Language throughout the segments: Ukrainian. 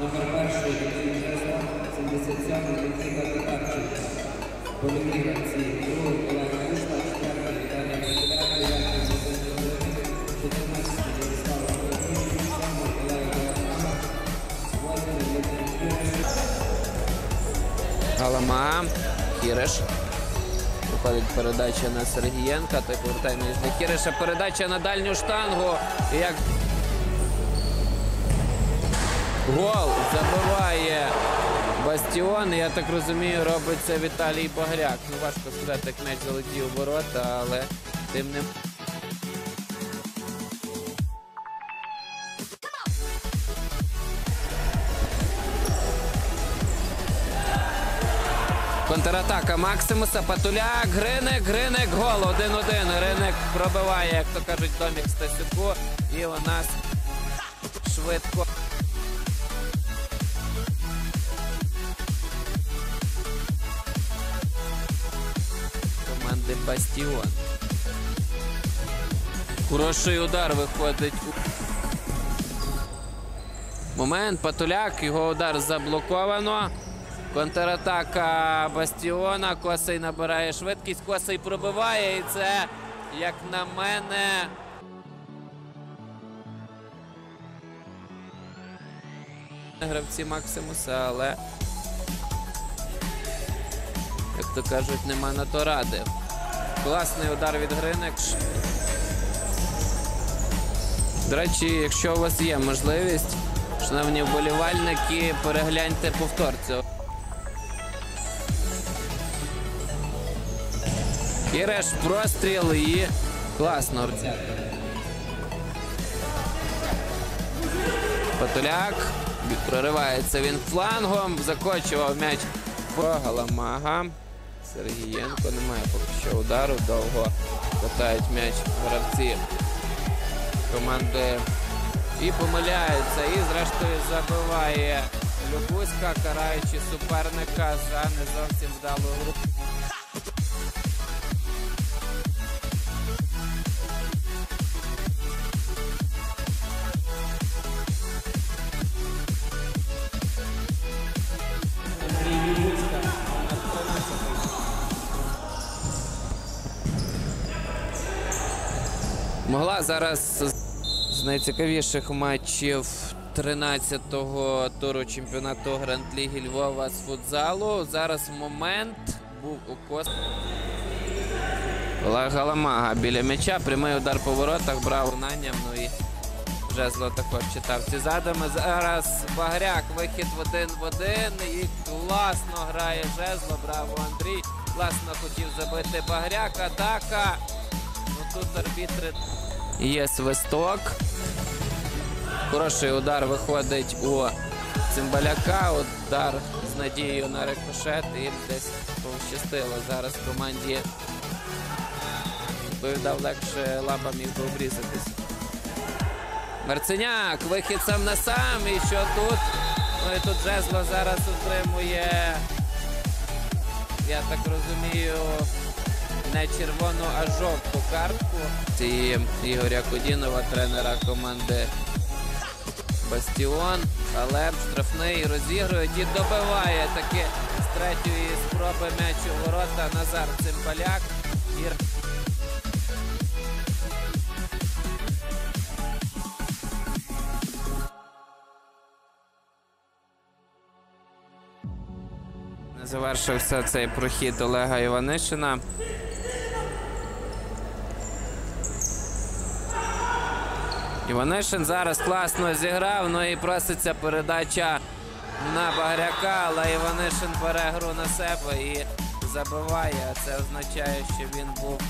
Номер перший Олексій Жезла, 77 Олексій Татарченко. Бойові гравці, другий Олег Вишла, четвертий Віталій Миколяк, дев'ятий Василь Жовик, 14 Ярослав Володимир, сьомий Олег Галама, восьмий Дмитрий Кіриш, Галама, Кіриш. Виходить передача на Сергієнка. Той повертає між до Кіриша. Передача на дальню штангу. Як гол забиває Бастіон. Я так розумію, робить це Віталій Багряк. Ну, важко сказати, як м'яч залетів у ворота, але тим не. Контратака Максимуса, Патуляк, Гриник, Гриник, гол 1-1. Гриник пробиває, як то кажуть, домік Стасюку. І у нас швидко. Команди Бастіон. Хороший удар виходить. Момент, Патуляк, його удар заблоковано. Контратака Бастіона. Косий набирає швидкість, Косий пробиває. І це, як на мене, гравці Максимуса, але, як то кажуть, нема на то ради. Класний удар від Гриник. До речі, якщо у вас є можливість, шановні вболівальники, перегляньте повтор цього. Кіреш простріл і класно. Патуляк проривається він флангом, закочував м'яч по Галамага. Сергієнко немає поки що удару, довго катають м'яч гравці команди і помиляється. І зрештою забиває Любуська, караючи суперника за не зовсім вдалу гру. Могла зараз з найцікавіших матчів 13-го туру чемпіонату Гранд-ліги Львова з футзалу. Зараз момент був у кос. Олег Галамага біля м'яча. Прямий удар по воротах, брав виконанням. Ну і Жезло також читав ці задуми. Зараз Багряк, вихід в один в один. І класно грає Жезло. Браво, Андрій. Класно хотів забити Багряк. Атака. Ну тут арбітри є свисток. Хороший удар виходить у Цимбаляка. Удар з надією на рикошет. І десь пощастило зараз команді. Відповідав легше лаба міг би обрізатись. Марценяк, вихід сам на сам. І що тут? Ну і тут Жезло зараз отримує. Я так розумію, не червону, а жовту картку. Це Ігоря Кудінова, тренера команди Бастіон. Але штрафний розігрують і добиває таки з третьої спроби м'яч у ворота Назар Цимбаляк. Завершився цей прохід Олега Іванишина. Іванишин зараз класно зіграв, ну і проситься передача на Багряка, але Іванишин бере гру на себе і забиває. Це означає, що він був.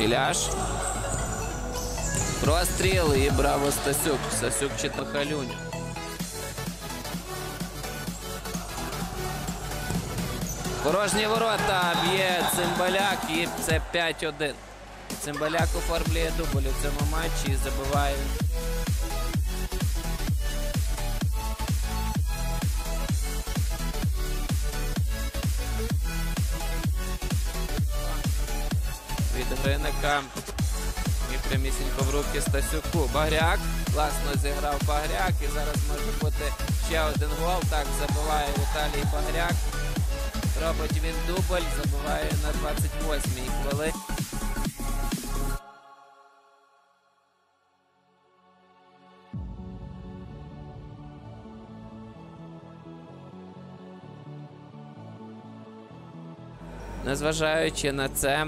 Іляш. Простріл і браво Стасюк. Стасюк чи Халюню. Порожні ворота б'є цимбаляк і це 5-1. Цимбаляк оформлює дубль у цьому матчі і забиває. Від Гриника і прямісінько в руки Стасюку. Багряк власно зіграв Багряк і зараз може бути ще один гол. Так забиває Віталій Багряк. Робить він дубль, забиває на 28-й хвилині. Незважаючи на це,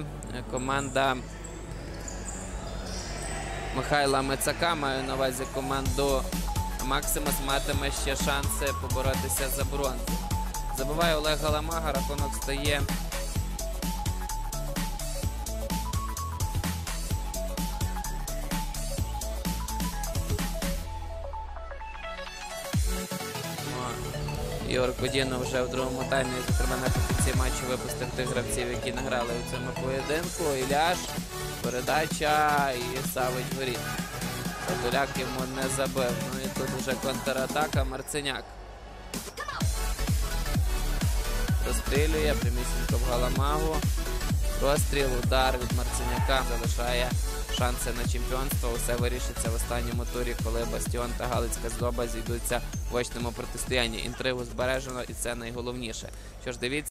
команда Михайла Мицака, маю на увазі команду Максимус, матиме ще шанси поборотися за бронзу. Забиває Олег Галамага, рахунок стає. О, Ігор Кодінов вже в другому таймі, зокрема наприкінці матчу випустив тих гравців, які награли у цьому поєдинку. Іляш, передача і Савич воріт. Подоляк йому не забив. Ну і тут вже контратака Марценяк. Розстрілює прямісінько в Галамагу. Розстріл, удар від Марценяка залишає шанси на чемпіонство. Усе вирішиться в останньому турі, коли Бастіон та Галицька здоба зійдуться в очному протистоянні. Інтригу збережено, і це найголовніше. Що ж, дивіться.